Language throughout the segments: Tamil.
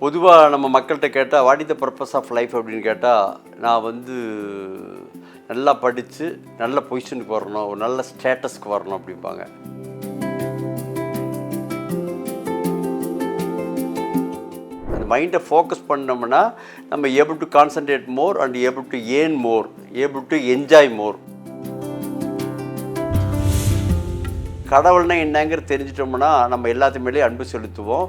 பொதுவாக நம்ம மக்கள்கிட்ட கேட்டால் what is the purpose of life அப்படின்னு கேட்டால் நான் வந்து நல்லா படித்து நல்ல பொசிஷனுக்கு வரணும் ஒரு நல்ல ஸ்டேட்டஸ்க்கு வரணும் அப்படிம்பாங்க. அந்த மைண்டை ஃபோக்கஸ் பண்ணோம்னா நம்ம able to concentrate more and able to earn more able to enjoy more கடவுள்னா என்னங்கிறது தெரிஞ்சிட்டோம்னா நம்ம எல்லாத்து மேலேயும் அன்பு செலுத்துவோம்.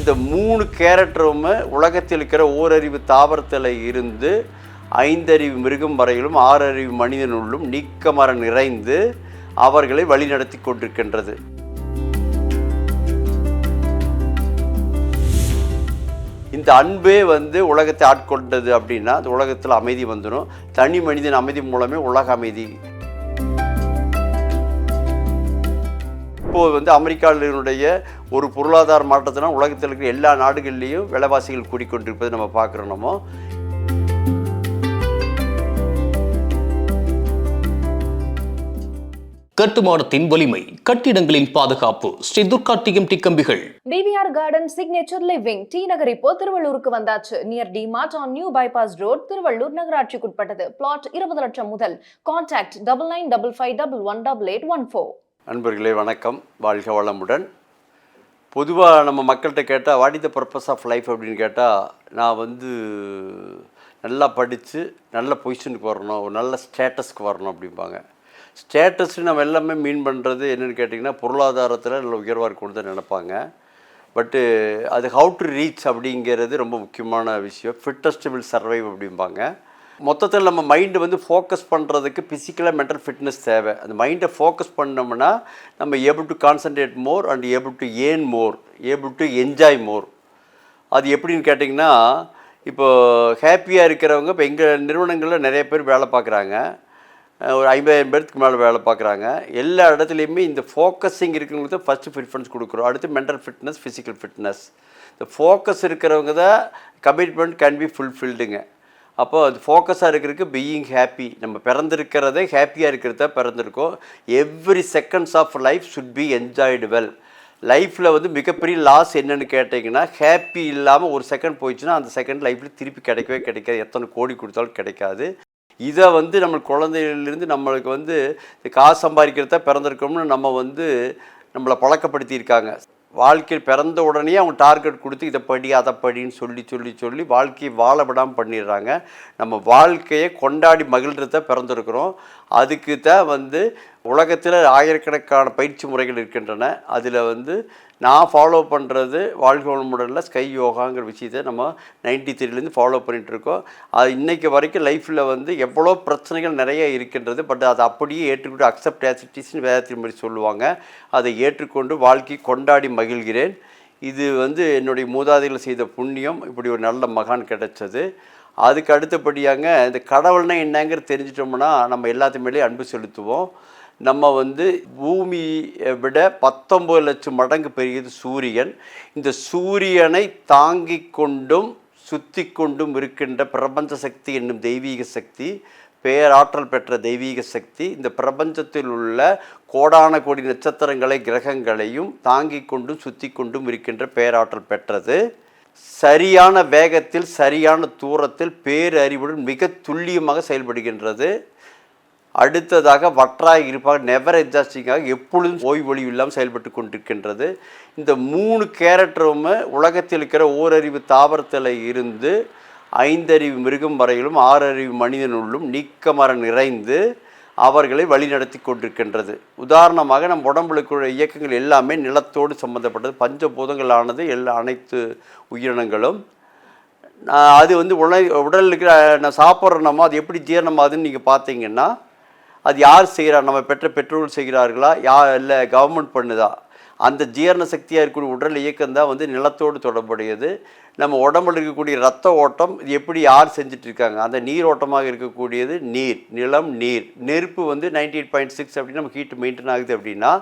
இந்த மூணு கேரக்டருமே உலகத்தில் இருக்கிற ஓரறிவு தாவரத்தில் இருந்து ஐந்தறிவு மிருகம் வரையிலும் ஆறறிவு மனிதனுள்ளும் நீக்கமர நிறைந்து அவர்களை வழிநடத்தி கொண்டிருக்கின்றது. இந்த அன்பே வந்து உலகத்தை ஆட்கொண்டது அப்படின்னா அந்த உலகத்தில் அமைதி வந்துடும் தனி மனிதன் அமைதி மூலமே உலக அமைதி இப்போது வந்து அமெரிக்காவினுடைய ஒரு பொருளாதார மாற்றத்தினால் உலகத்தில் இருக்கிற எல்லா நாடுகள்லேயும் விலைவாசிகள் கூடிக்கொண்டிருப்பதை நம்ம பார்க்குறோம்? நம்ம கட்டுமானத்தின் வலிமை கட்டிடங்களின் பாதுகாப்பு ஸ்ரீ துர்கா டிஎம்டி கம்பிகள் TVR garden signature living T Nagar இப்போ திருவள்ளூருக்கு வந்தாச்சு. Near D Mart on new bypass road Thiruvallur நகராட்சிக்குட்பட்டது. Plot இருபது லட்சம் முதல். Contact double nine double five double one double eight one four நண்பர்களே வணக்கம். வாழ்க வளமுடன். பொதுவாக நம்ம மக்கள்கிட்ட கேட்டால் what is the purpose of life அப்படின்னு கேட்டால் நான் வந்து நல்லா படித்து நல்ல பொசிஷனுக்கு வரணும் ஒரு நல்ல ஸ்டேட்டஸ்க்கு வரணும் அப்படிம்பாங்க. ஸ்டேட்டஸ் நம்ம எல்லாமே மீன் பண்ணுறது என்னென்னு கேட்டிங்கன்னா பொருளாதாரத்தில் நல்ல உயர்வாக இருக்கணும்னு தான் நினைப்பாங்க. பட்டு அது ஹவு டு ரீச் அப்படிங்கிறது ரொம்ப முக்கியமான விஷயம். ஃபிட்டஸ்ட் வில் சர்வைவ் அப்படிம்பாங்க. மொத்தத்தில் நம்ம மைண்டு வந்து ஃபோக்கஸ் பண்ணுறதுக்கு ஃபிசிக்கலாக மென்டல் ஃபிட்னஸ் தேவை. அந்த மைண்டை ஃபோக்கஸ் பண்ணோம்னா நம்ம able to concentrate more and able to earn more able to enjoy more அது எப்படின்னு கேட்டிங்கன்னா இப்போ ஹாப்பியாக இருக்கிறவங்க இப்போ எங்கள் நிறுவனங்களில் நிறைய பேர் வேலை பார்க்குறாங்க. ஒரு ஐம்பதாயிரம் பேருக்கு மேலே வேலை பார்க்குறாங்க. எல்லா இடத்துலையுமே இந்த ஃபோக்கஸிங் இருக்கிறவங்களுக்கு தான் ஃபஸ்ட்டு ப்ரிஃபரன்ஸ் கொடுக்குறோம். அடுத்து மென்டல் ஃபிட்னஸ் ஃபிசிக்கல் ஃபிட்னஸ் இந்த ஃபோக்கஸ் இருக்கிறவங்க தான் கமிட்மெண்ட் கேன் பி ஃபுல்ஃபில்டுங்க அப்போ அது ஃபோக்கஸாக இருக்கிறதுக்கு பீயிங் ஹாப்பி நம்ம பிறந்திருக்கிறதே ஹாப்பியாக இருக்கிறத பிறந்திருக்கோம். Every seconds of life should be enjoyed well லைஃப்பில் வந்து மிகப்பெரிய லாஸ் என்னன்னு கேட்டிங்கன்னா ஹாப்பி இல்லாமல் ஒரு செகண்ட் போயிடுச்சுன்னா அந்த செகண்ட் லைஃப்பில் திருப்பி கிடைக்கவே கிடைக்காது. எத்தனை கோடி கொடுத்தாலும் கிடைக்காது. இதை வந்து நம்ம குழந்தைகளிலிருந்து நம்மளுக்கு வந்து காசு சம்பாதிக்கிறத பிறந்திருக்கோம்னு நம்ம வந்து நம்மளை பழக்கப்படுத்தியிருக்காங்க. வாழ்க்கையில் பிறந்த உடனே அவங்க டார்கெட் கொடுத்து இதை படி அதை படின்னு சொல்லி சொல்லி சொல்லி வாழ்க்கையை வாழ விடாமல் பண்ணிடுறாங்க. நம்ம வாழ்க்கையை கொண்டாடி மகிழ்றத பிறந்திருக்கிறோம். அதுக்கு தான் வந்து உலகத்தில் ஆயிரக்கணக்கான பயிற்சி முறைகள் இருக்கின்றன. அதில் வந்து நான் ஃபாலோ பண்ணுறது வாழ்க்கை முடலில் ஸ்கை யோகாங்கிற விஷயத்தை நம்ம நைன்டி த்ரீலேருந்து ஃபாலோ பண்ணிகிட்ருக்கோம் அது இன்றைக்கு வரைக்கும் லைஃப்பில் வந்து எவ்வளோ பிரச்சனைகள் நிறைய இருக்கின்றது பட் அதை அப்படியே ஏற்றுக்கொண்டு அக்செப்ட் ஆசிட்டிஸ்னு வேதத்தின் மாதிரி சொல்லுவாங்க. அதை ஏற்றுக்கொண்டு வாழ்க்கை கொண்டாடி மகிழ்கிறேன். இது வந்து என்னுடைய மூதாதைகள் செய்த புண்ணியம். இப்படி ஒரு நல்ல மகான் கிடைச்சது. அதுக்கு அடுத்தபடியாங்க இந்த கடவுள்னா என்னங்கிறது தெரிஞ்சிட்டோம்னா நம்ம எல்லாத்து மேலேயும் அன்பு செலுத்துவோம். நம்ம வந்து பூமியை விட பத்தொம்பது லட்சம் மடங்கு பெரியது சூரியன். இந்த சூரியனை தாங்கி கொண்டும் சுத்தி கொண்டும் இருக்கின்ற பிரபஞ்ச சக்தி என்னும் தெய்வீக சக்தி பேராற்றல் பெற்ற தெய்வீக சக்தி இந்த பிரபஞ்சத்தில் உள்ள கோடான கோடி நட்சத்திரங்களை கிரகங்களையும் தாங்கி கொண்டும் சுற்றி கொண்டும் இருக்கின்ற பேராற்றல் பெற்றது. சரியான வேகத்தில் சரியான தூரத்தில் பேரறிவுடன் மிக துல்லியமாக செயல்படுகின்றது. அடுத்ததாக வற்றாக இருப்பாக நெவர் எக்ஸாஸ்டிங்காக எப்பொழுதும் ஓய்வொழிவு இல்லாமல் செயல்பட்டு கொண்டிருக்கின்றது. இந்த மூணு கேரக்டருமே உலகத்தில் இருக்கிற ஓரறிவு தாவரத்தில் இருந்து ஐந்தறிவு மிருகம் வரையிலும் ஆறறிவு மனிதனுள்ளும் நீக்கமர நிறைந்து அவர்களை வழிநடத்தி கொண்டிருக்கின்றது. உதாரணமாக நம் உடம்புக்குள்ள இயக்கங்கள் எல்லாமே நிலத்தோடு சம்பந்தப்பட்டது. பஞ்சபூதங்களானது எல்லா அனைத்து உயிரினங்களும். அது வந்து உடல் உடலில் இருக்கிற நான் சாப்பிட்றோம் அது எப்படி ஜீரணமாகுதுன்னு நீங்கள் பார்த்தீங்கன்னா அது யார் செய்கிறா? நம்ம பெற்ற பெற்றோர்கள் செய்கிறார்களா? யா இல்லை கவர்மெண்ட் பண்ணுதா? அந்த ஜீரண சக்தியாக இருக்கக்கூடிய உடல் இயக்கம் தான் வந்து நிலத்தோடு தொடர்புடையது. நம்ம உடம்புல இருக்கக்கூடிய ரத்த ஓட்டம் இது எப்படி யார் செஞ்சுட்டு இருக்காங்க அந்த நீர் ஓட்டமாக இருக்கக்கூடியது நீர் நிலம் நீர். நெருப்பு வந்து நைன்டி எயிட் பாயிண்ட் சிக்ஸ் அப்படின்னு நம்ம ஹீட் மெயின்டைன் ஆகுது அப்படின்னா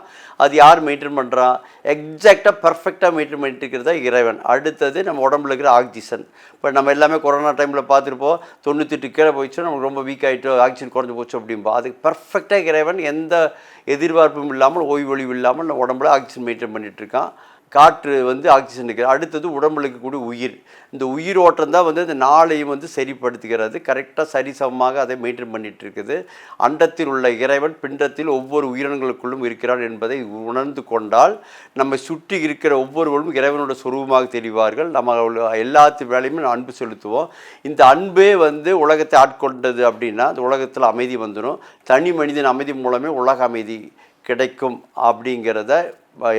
அது யார் மெயின்டைன் பண்ணுறா எக்ஸாக்டாக பர்ஃபெக்டாக மெயின்டைன் பண்ணிட்டு இருக்கிறதா இறைவன். அடுத்தது நம்ம உடம்புல இருக்கிற ஆக்சிஜன் இப்போ நம்ம எல்லாமே கொரோனா டைமில் பார்த்துருப்போம். தொண்ணூத்தெட்டு கீழே போயிடுச்சு நமக்கு ரொம்ப வீக் ஆகிட்டோம் ஆக்சிஜன் குறைஞ்சி போச்சு அப்படிம்பா. அதுக்கு பர்ஃபெக்டாக இறைவன் எந்த எதிர்பார்ப்பும் இல்லாமல் ஓய்வொழிவு இல்லாமல் நம்ம உடம்புல ஆக்சிஜன் மெயின்டைன் பண்ணிட்டு காற்று வந்து ஆக்சிஜன் இருக்கிறது அடுத்தது உடம்புல இருக்கக்கூடிய உயிர். இந்த உயிர் ஓட்டம் தான் வந்து இந்த நாளையும் வந்து சரிப்படுத்துகிறது. கரெக்டாக சரிசமமாக அதை மெயின்டைன் பண்ணிட்டு இருக்குது அண்டத்தில் உள்ள இறைவன் பிண்டத்தில் ஒவ்வொரு உயிரினங்களுக்குள்ளும் இருக்கிறான் என்பதை உணர்ந்து கொண்டால் நம்ம சுற்றி இருக்கிற ஒவ்வொருவரும் இறைவனோட சுரூபமாக தெரிவார்கள். நம்ம எல்லாத்து வேலையுமே அன்பு செலுத்துவோம். இந்த அன்பே வந்து உலகத்தை ஆட்கொண்டது அப்படின்னா அந்த உலகத்தில் அமைதி வந்துடும் தனி மனிதன் அமைதி மூலமே உலக அமைதி கிடைக்கும் அப்படிங்கிறத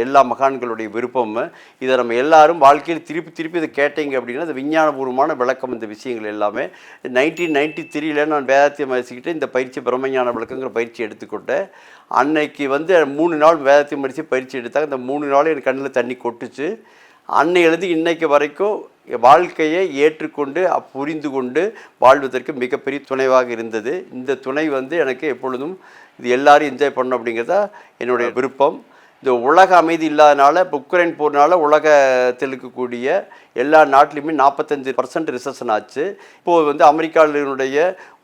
எல்லா மகான்களுடைய விருப்பம். இதை நம்ம எல்லாரும் வாழ்க்கையில் திருப்பி திருப்பி இதை கேட்டீங்க அப்படின்னா அது விஞ்ஞானபூர்வமான விளக்கம் இந்த விஷயங்கள் எல்லாமே. நைன்டீன் நைன்டி த்ரீல நான் வேதத்தையும் வாசிக்கிட்டு இந்த பயிற்சி பிரம்மஞான விளக்கங்கிற பயிற்சி எடுத்துக்கொண்டேன். அன்னைக்கு வந்து மூணு நாள் வேதத்தையும் படித்து பயிற்சி எடுத்தாங்க. இந்த மூணு நாள் என் கண்ணில் தண்ணி கொட்டுச்சு. அன்னையிலேருந்து இன்னைக்கு வரைக்கும் வாழ்க்கையை ஏற்றுக்கொண்டு புரிந்து கொண்டு வாழ்வதற்கு மிகப்பெரிய துணைவாக இருந்தது. இந்த துணை வந்து எனக்கு எப்பொழுதும் இது எல்லாரும் என்ஜாய் பண்ணணும் அப்படிங்கிறதா என்னுடைய விருப்பம். இந்த உலக அமைதி இல்லாதனால உக்ரைன் போர்னால உலகத்தில் இருக்கக்கூடிய எல்லா நாட்டிலையுமே நாற்பத்தஞ்சு பர்சன்ட் ரிசப்ஷன் ஆச்சு. இப்போது வந்து அமெரிக்காவினுடைய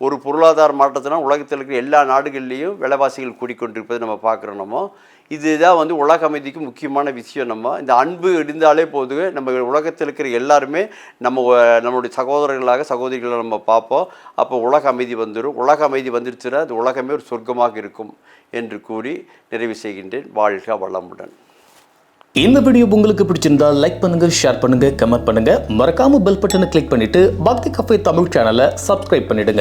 ஒரு பொருளாதார மாற்றத்தினால் உலகத்தில் இருக்கிற எல்லா நாடுகள்லேயும் விலைவாசிகள் கூடிக்கொண்டிருப்பதை நம்ம பார்க்குறோம் இதுதான் வந்து உலக அமைதிக்கு முக்கியமான விஷயம் நம்ம. இந்த அன்பு இருந்தாலே போதும் நம்ம உலகத்தில் இருக்கிற எல்லாருமே நம்ம நம்மளுடைய சகோதரர்களாக சகோதரிகளை நம்ம பார்ப்போம். அப்போ உலக அமைதி வந்துடும் உலக அமைதி வந்துருச்சுன்னா அது உலகமே ஒரு சொர்க்கமாக இருக்கும் என்று கூறி நிறைவு செய்கின்றேன். வாழ்க வளமுடன். இந்த வீடியோ உங்களுக்கு பிடிச்சிருந்தா லைக் பண்ணுங்க ஷேர் பண்ணுங்க கமெண்ட் பண்ணுங்க. மறக்காம பெல் பட்டனை கிளிக் பண்ணிட்டு பக்தி கஃபே தமிழ் சேனலை சப்ஸ்கிரைப் பண்ணிடுங்க.